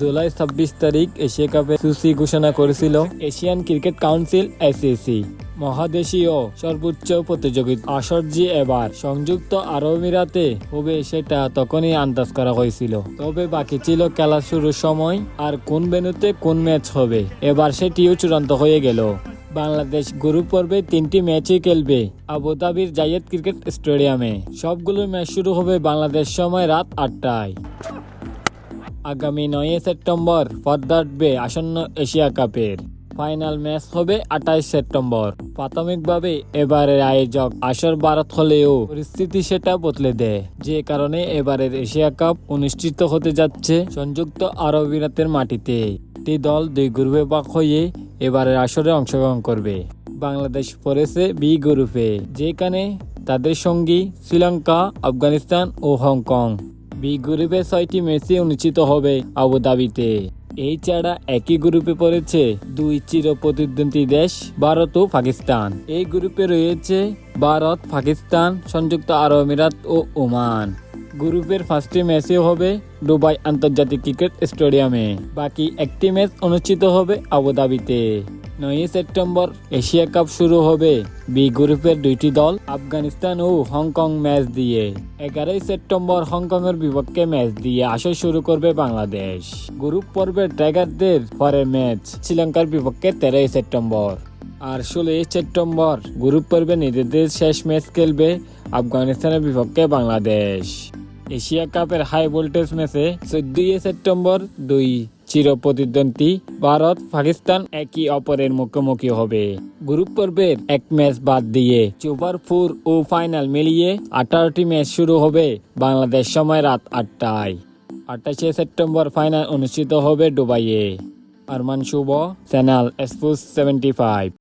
জুলাই ছাব্বিশ তারিখ এশিয়া কাপের সূচি ঘোষণা করেছিল এশিয়ান ক্রিকেট কাউন্সিল এসিসি মহাদেশীয় সর্বোচ্চ প্রতিযোগিতা। আসরজি এবার সংযুক্ত আরব আমিরাতে হবে সেটা তখনই আন্দাজ করা হয়েছিল। তবে বাকি ছিল খেলা শুরুর সময় আর কোন ভেন্যুতে কোন ম্যাচ হবে, এবার সেটিও চূড়ান্ত হয়ে গেল। বাংলাদেশ গ্রুপ পর্বে তিনটি ম্যাচই খেলবে আবুধাবির জায়েদ ক্রিকেট স্টেডিয়ামে। সবগুলো ম্যাচ শুরু হবে বাংলাদেশ সময় রাত আটটায়। আগামী নয় সেপ্টেম্বর পদ্মাটবে আসন্ন এশিয়া কাপের। ফাইনাল ম্যাচ হবে আঠাইশ সেপ্টেম্বর। প্রাথমিকভাবে এবারের আয়োজক আসর ভারত হলেও পরিস্থিতি সেটা বদলে দেয়। যে কারণে এবারের এশিয়া কাপ অনুষ্ঠিত হতে যাচ্ছে সংযুক্ত আরব আমিরাতের মাটিতে। একটি দল দুই গ্রুপে ভাগ হয়ে এবারের আসরে অংশগ্রহণ করবে। বাংলাদেশ পড়েছে বি গ্রুপে, যেখানে তাদের সঙ্গী শ্রীলঙ্কা, আফগানিস্তান ও হংকং। বি গ্রুপে ছয়টি ম্যাচই অনুষ্ঠিত হবে আবুধাবিতে এই ছাড়া একই গ্রুপে পড়েছে দুই চির প্রতিদ্বন্দ্বী দেশ, ভারত ও পাকিস্তান। এই গ্রুপে রয়েছে ভারত, পাকিস্তান, সংযুক্ত আরব আমিরাত ও ওমান। গ্রুপের ফার্স্টটি ম্যাচও হবে দুবাই আন্তর্জাতিক ক্রিকেট স্টেডিয়ামে। বাকি একটি ম্যাচ অনুষ্ঠিত হবে আবুধাবিতে নয় সেপ্টেম্বর এশিয়া কাপ শুরু হবে। বি গ্রুপের দুইটি দল আফগানিস্তান ও হংকং ম্যাচ দিয়ে। এগারোই সেপ্টেম্বর হংকং এর বিপক্ষে ম্যাচ দিয়ে আসর শুরু করবে বাংলাদেশ। গ্রুপ পর্বের টাইগারদের পরের ম্যাচ, শ্রীলঙ্কার বিপক্ষে তেরোই সেপ্টেম্বর। আর ষোলোই সেপ্টেম্বর গ্রুপ পর্বে নিজেদের শেষ ম্যাচ খেলবে আফগানিস্তানের বিপক্ষে বাংলাদেশ। এশিয়া কাপের হাই ভোল্টেজ ম্যাচে চোদ্দই সেপ্টেম্বর দুই চির প্রতিদ্বন্দ্বী ভারত পাকিস্তান একই অপরের মুখোমুখি হবে। গ্রুপ পর্বের এক ম্যাচ বাদ দিয়ে সুপার ফোর ও ফাইনাল মিলিয়ে আঠারোটি ম্যাচ শুরু হবে বাংলাদেশ সময় রাত আটটায়। আঠাশে সেপ্টেম্বর ফাইনাল অনুষ্ঠিত হবে দুবাইয়ে। আরমান শুভ, চ্যানেল এসপুস সেভেন্টি ফাইভ।